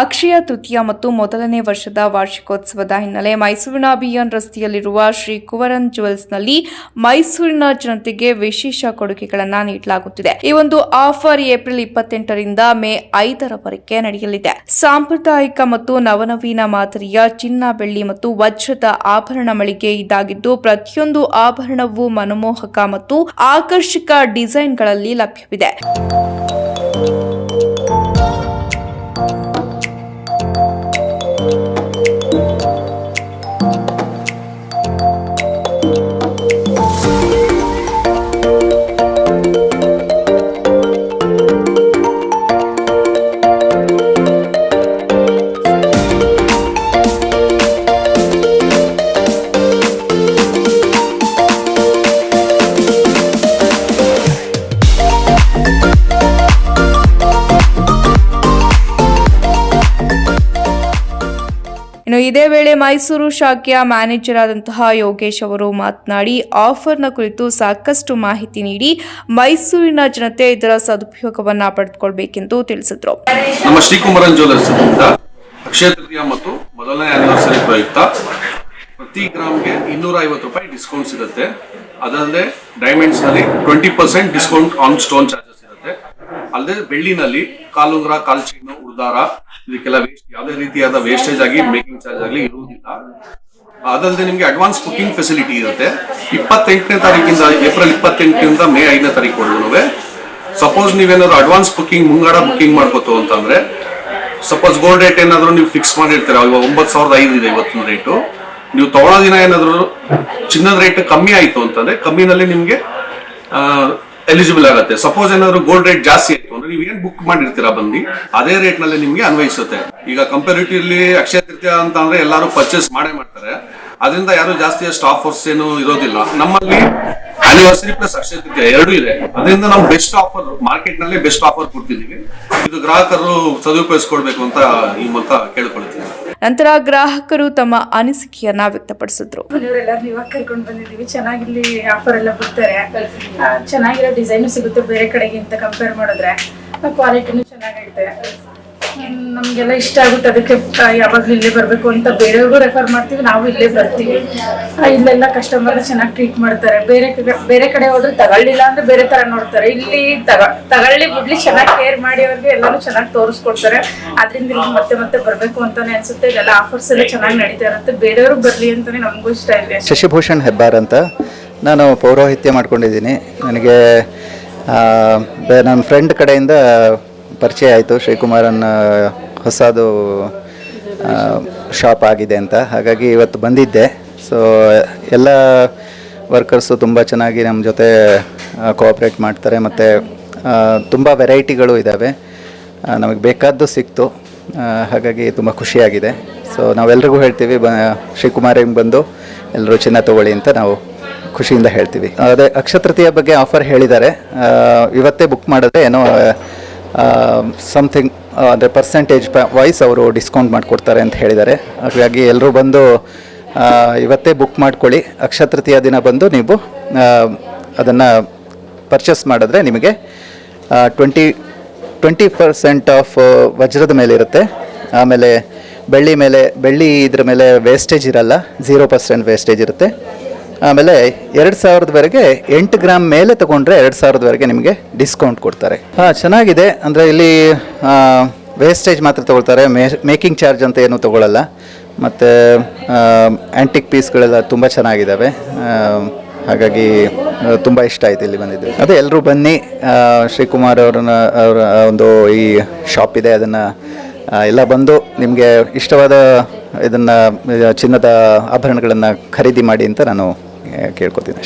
ಅಕ್ಷಯ ತೃತೀಯ ಮತ್ತು ಮೊದಲನೇ ವರ್ಷದ ವಾರ್ಷಿಕೋತ್ಸವದ ಹಿನ್ನೆಲೆ ಮೈಸೂರಿನ ಬಿಯನ್ ರಸ್ತೆಯಲ್ಲಿರುವ ಶ್ರೀ ಕುವರನ್ ಜುವೆಲ್ಸ್ನಲ್ಲಿ ಮೈಸೂರಿನ ಜನತೆಗೆ ವಿಶೇಷ ಕೊಡುಗೆಗಳನ್ನು ನೀಡಲಾಗುತ್ತಿದೆ. ಈ ಒಂದು ಆಫರ್ ಏಪ್ರಿಲ್ ಇಪ್ಪತ್ತೆಂಟರಿಂದ ಮೇ ಐದರವರೆಗೆ ನಡೆಯಲಿದೆ. ಸಾಂಪ್ರದಾಯಿಕ ಮತ್ತು ನವನವೀನ ಮಾದರಿಯ ಚಿನ್ನ ಬೆಳ್ಳಿ ಮತ್ತು ವಜ್ರದ ಆಭರಣ ಮಳಿಗೆ ಇದಾಗಿದ್ದು, ಪ್ರತಿಯೊಂದು ಆಭರಣವೂ ಮನಮೋಹಕ ಮತ್ತು ಆಕರ್ಷಕ ಡಿಸೈನ್ಗಳಲ್ಲಿ ಲಭ್ಯವಿದೆ. ಇದೇ ವೇಳೆ ಮೈಸೂರು ಶಾಖೆಯ ಮ್ಯಾನೇಜರ್ ಆದಂತಹ ಯೋಗೇಶ್ ಅವರು ಮಾತನಾಡಿ, ಆಫರ್ನ ಕುರಿತು ಸಾಕಷ್ಟು ಮಾಹಿತಿ ನೀಡಿ ಮೈಸೂರಿನ ಜನತೆ ಇದರ ಸದುಪಯೋಗವನ್ನ ಪಡೆದುಕೊಳ್ಬೇಕೆಂದು ತಿಳಿಸಿದರು. ನಮ್ಮ ಶ್ರೀಕುಮಾರನ್ ಜ್ಯುವೆಲರ್ಸ್ ಇಂದ ಅಕ್ಷಯ ಮತ್ತು ಮೊದಲನೇ ಆನಿವರ್ಸರಿ ಪ್ರಯುಕ್ತ ಪ್ರತಿ ಗ್ರಾಮ್ಗೆ ಇನ್ನೂರ ಐವತ್ತು ರೂಪಾಯಿ ಡಿಸ್ಕೌಂಟ್ ಸಿಗುತ್ತೆ. ಅದಲ್ಲದೆ ಡೈಮಂಡ್ಸ್ನಲ್ಲಿ twenty percent discount on stone charges ಇರುತ್ತೆ. ಅಲ್ಲದೆ ಬೆಳ್ಳಿನಲ್ಲಿ ಕಾಲುಂಗ್ರ ಕಾಲ್ ಚೈನ್ ಉಡ್ದಾರ ಇದಕ್ಕೆಲ್ಲ ವೇಸ್ಟ್ ಯಾವುದೇ ರೀತಿಯಾದ ವೇಸ್ಟೇಜ್ ಆಗಿ ಮೇಕಿಂಗ್ ಚಾರ್ಜ್ ಆಗಲಿ ಇರುವುದಿಲ್ಲ. ಅದಲ್ಲದೆ ನಿಮಗೆ ಅಡ್ವಾನ್ಸ್ ಬುಕಿಂಗ್ ಫೆಸಿಲಿಟಿ ಇರುತ್ತೆ. ಇಪ್ಪತ್ತೆಂಟನೇ ತಾರೀಕಿಂದ, ಏಪ್ರಿಲ್ ಇಪ್ಪತ್ತೆಂಟರಿಂದ ಮೇ ಐದನೇ ತಾರೀಕು ಸಪೋಸ್ ನೀವೇನಾದ್ರು ಅಡ್ವಾನ್ಸ್ ಬುಕಿಂಗ್ ಮುಂಗಡ ಬುಕಿಂಗ್ ಮಾಡ್ಕೋತು ಅಂತಂದ್ರೆ ಸಪೋಸ್ ಗೋಲ್ಡ್ ರೇಟ್ ಏನಾದ್ರು ನೀವು ಫಿಕ್ಸ್ ಮಾಡಿರ್ತೀರ, ಇವಾಗ ಒಂಬತ್ತು ಸಾವಿರದ ಐದು ಇದೆ ಇವತ್ತಿನ ರೇಟು ನೀವು ತಗೊಳ್ಳೋ ದಿನ ಏನಾದ್ರು ಚಿನ್ನದ ರೇಟ್ ಕಮ್ಮಿ ಆಯ್ತು ಅಂತಂದ್ರೆ, ಕಮ್ಮಿನಲ್ಲಿ ನಿಮ್ಗೆ ಎಲಿಜಿಬಲ್ ಆಗುತ್ತೆ. ಸಪೋಸ್ ಏನಾದ್ರು ಗೋಲ್ಡ್ ರೇಟ್ ಜಾಸ್ತಿ ಆಯ್ತು ಅಂದ್ರೆ ನೀವು ಏನ್ ಬುಕ್ ಮಾಡಿರ್ತೀರಾ ಬಂದು ಅದೇ ರೇಟ್ನಲ್ಲಿ ನಿಮ್ಗೆ ಅನ್ವಯಿಸುತ್ತೆ. ಈಗ ಕಂಪೇರಿಟಿವ್ಲಿ ಅಕ್ಷಯ ತೃತೀಯ ಅಂತ ಅಂದ್ರೆ ಎಲ್ಲರೂ ಪರ್ಚೇಸ್ ಮಾಡೇ ಮಾಡ್ತಾರೆ. ಅದರಿಂದ ಯಾರು ಜಾಸ್ತಿ ಆಫರ್ಸ್ ಏನು ಇರೋದಿಲ್ಲ. ನಮ್ಮಲ್ಲಿ ಆನಿವರ್ಸರಿ ಪ್ಲಸ್ ಅಕ್ಷಯ ತೃತೀಯ ಎರಡು ಇದೆ. ಅದರಿಂದ ನಾವು ಬೆಸ್ಟ್ ಆಫರ್ ಮಾರ್ಕೆಟ್ನಲ್ಲಿ ಬೆಸ್ಟ್ ಆಫರ್ ಕೊಡ್ತಿದ್ದೀವಿ. ಇದು ಗ್ರಾಹಕರು ಸದುಪಯೋಗಿಸ್ಕೊಳ್ಬೇಕು ಅಂತ ಈ ಮೂಲಕ ಕೇಳ್ಕೊಳ್ತೀನಿ. ನಂತರ ಗ್ರಾಹಕರು ತಮ್ಮ ಅನಿಸಿಕೆಯನ್ನ ವ್ಯಕ್ತಪಡಿಸಿದ್ರು. ಬಂದಿದ್ದೀವಿ. ಚೆನ್ನಾಗಿ ಇಲ್ಲಿ ಆಫರ್ ಎಲ್ಲ ಬಿಡ್ತಾರೆ ಚೆನ್ನಾಗಿರೋ ಡಿಸೈನು ಸಿಗುತ್ತೆ ಬೇರೆ ಕಡೆಗಿಂತ ಕಂಪೇರ್ ಮಾಡಿದ್ರೆ ಕ್ವಾಲಿಟಿನೂ ಚೆನ್ನಾಗೈತೆ. ನಮ್ಗೆಲ್ಲ ಇಷ್ಟ ಆಗುತ್ತೆ, ಅದಕ್ಕೆ ಯಾವಾಗಲೂ ಇಲ್ಲೇ ಬರಬೇಕು ಅಂತ ಬೇರೆಯವ್ರಿಗೂ ರೆಫರ್ ಮಾಡ್ತೀವಿ, ನಾವು ಇಲ್ಲೇ ಬರ್ತೀವಿ. ಇಲ್ಲೆಲ್ಲ ಕಸ್ಟಮರ್ ಚೆನ್ನಾಗಿ ಟ್ರೀಟ್ ಮಾಡ್ತಾರೆ. ಬೇರೆ ಬೇರೆ ಕಡೆ ಹೋದ್ರೆ ತಗೊಳ್ಳಿಲ್ಲ ಅಂದ್ರೆ ಬೇರೆ ತರ ನೋಡ್ತಾರೆ. ಇಲ್ಲಿ ತಗ, ತಗೊಳ್ಳಿ ಬಿಡ್ಲಿ, ಚೆನ್ನಾಗಿ ಕೇರ್ ಮಾಡಿ ಅವ್ರಿಗೆ ಎಲ್ಲರೂ ಚೆನ್ನಾಗಿ ತೋರಿಸ್ಕೊಡ್ತಾರೆ. ಅದರಿಂದ ಇಲ್ಲಿ ಮತ್ತೆ ಮತ್ತೆ ಬರಬೇಕು ಅಂತಾನೆ ಅನ್ಸುತ್ತೆ. ಇದೆಲ್ಲ ಆಫರ್ಸ್ ಎಲ್ಲ ಚೆನ್ನಾಗಿ ನಡೀತಾ ಇರುತ್ತೆ. ಬೇರೆಯವರು ಬರ್ಲಿ ಅಂತಾನೆ ನಮಗೂ ಇಷ್ಟ ಇದೆ. ಶಶಿಭೂಷಣ್ ಹೆಬ್ಬಾರ್ ಅಂತ. ನಾನು ಪೌರೋಹಿತ್ಯ ಮಾಡ್ಕೊಂಡಿದ್ದೀನಿ. ನನಗೆ ನನ್ನ ಫ್ರೆಂಡ್ ಕಡೆಯಿಂದ ಪರಿಚಯ ಆಯಿತು. ಶ್ರೀಕುಮಾರನ್ ಹೊಸದು ಶಾಪ್ ಆಗಿದೆ ಅಂತ. ಹಾಗಾಗಿ ಇವತ್ತು ಬಂದಿದ್ದೆ. ಸೊ ಎಲ್ಲ ವರ್ಕರ್ಸು ತುಂಬ ಚೆನ್ನಾಗಿ ನಮ್ಮ ಜೊತೆ ಕೋಆಪ್ರೇಟ್ ಮಾಡ್ತಾರೆ. ಮತ್ತು ತುಂಬ ವೆರೈಟಿಗಳು ಇದ್ದಾವೆ ನಮಗೆ ಬೇಕಾದ್ದು ಸಿಕ್ತು. ಹಾಗಾಗಿ ತುಂಬ ಖುಷಿಯಾಗಿದೆ. ಸೊ ನಾವೆಲ್ರಿಗೂ ಹೇಳ್ತೀವಿ, ಬ ಶ್ರೀಕುಮಾರಿಗೆ ಬಂದು ಎಲ್ಲರೂ ಚಿನ್ನ ತಗೊಳ್ಳಿ ಅಂತ ನಾವು ಖುಷಿಯಿಂದ ಹೇಳ್ತೀವಿ. ಅದೇ ಅಕ್ಷತೃತೀಯ ಬಗ್ಗೆ ಆಫರ್ ಹೇಳಿದ್ದಾರೆ. ಇವತ್ತೇ ಬುಕ್ ಮಾಡಿದ್ರೆ ಏನೋ ಸಮಥಿಂಗ್ ಅಂದರೆ ಪರ್ಸೆಂಟೇಜ್ ವೈಸ್ ಅವರು ಡಿಸ್ಕೌಂಟ್ ಮಾಡಿಕೊಡ್ತಾರೆ ಅಂತ ಹೇಳಿದ್ದಾರೆ. ಹಾಗಾಗಿ ಎಲ್ಲರೂ ಬಂದು ಇವತ್ತೇ ಬುಕ್ ಮಾಡ್ಕೊಳ್ಳಿ. ಅಕ್ಷತೃತೀಯ ದಿನ ಬಂದು ನೀವು ಅದನ್ನು ಪರ್ಚೇಸ್ ಮಾಡಿದ್ರೆ ನಿಮಗೆ ಟ್ವೆಂಟಿ ಟ್ವೆಂಟಿ ಪರ್ಸೆಂಟ್ ಆಫ್ ವಜ್ರದ ಮೇಲೆ ಇರುತ್ತೆ. ಆಮೇಲೆ ಬೆಳ್ಳಿ ಮೇಲೆ, ಬೆಳ್ಳಿ ಇದ್ರ ಮೇಲೆ ವೇಸ್ಟೇಜ್ ಇರಲ್ಲ. ಝೀರೋ ಪರ್ಸೆಂಟ್ ವೇಸ್ಟೇಜ್ ಇರುತ್ತೆ. ಆಮೇಲೆ ಎರಡು ಸಾವಿರದವರೆಗೆ ಎಂಟು ಗ್ರಾಮ್ ಮೇಲೆ ತಗೊಂಡ್ರೆ ಎರಡು ಸಾವಿರದವರೆಗೆ ನಿಮಗೆ ಡಿಸ್ಕೌಂಟ್ ಕೊಡ್ತಾರೆ. ಹಾಂ, ಚೆನ್ನಾಗಿದೆ. ಅಂದರೆ ಇಲ್ಲಿ ವೇಸ್ಟೇಜ್ ಮಾತ್ರ ತೊಗೊಳ್ತಾರೆ. ಮೇಕಿಂಗ್ ಚಾರ್ಜ್ ಅಂತ ಏನೂ ತೊಗೊಳ್ಳಲ್ಲ ಮತ್ತು ಆ್ಯಂಟಿಕ್ ಪೀಸ್ಗಳೆಲ್ಲ ತುಂಬ ಚೆನ್ನಾಗಿದ್ದಾವೆ ಹಾಗಾಗಿ ತುಂಬ ಇಷ್ಟ ಆಯಿತು ಇಲ್ಲಿ ಬಂದಿದ್ದು. ಅದೇ ಎಲ್ಲರೂ ಬನ್ನಿ. ಶ್ರೀಕುಮಾರ್ ಅವ್ರನ್ನ, ಅವರ ಒಂದು ಈ ಶಾಪ್ ಇದೆ. ಅದನ್ನು ಎಲ್ಲ ಬಂದು ನಿಮಗೆ ಇಷ್ಟವಾದ ಇದನ್ನು ಚಿನ್ನದ ಆಭರಣಗಳನ್ನು ಖರೀದಿ ಮಾಡಿ ಅಂತ ನಾನು ಕೇಳ್ಕೊತೀನಿ.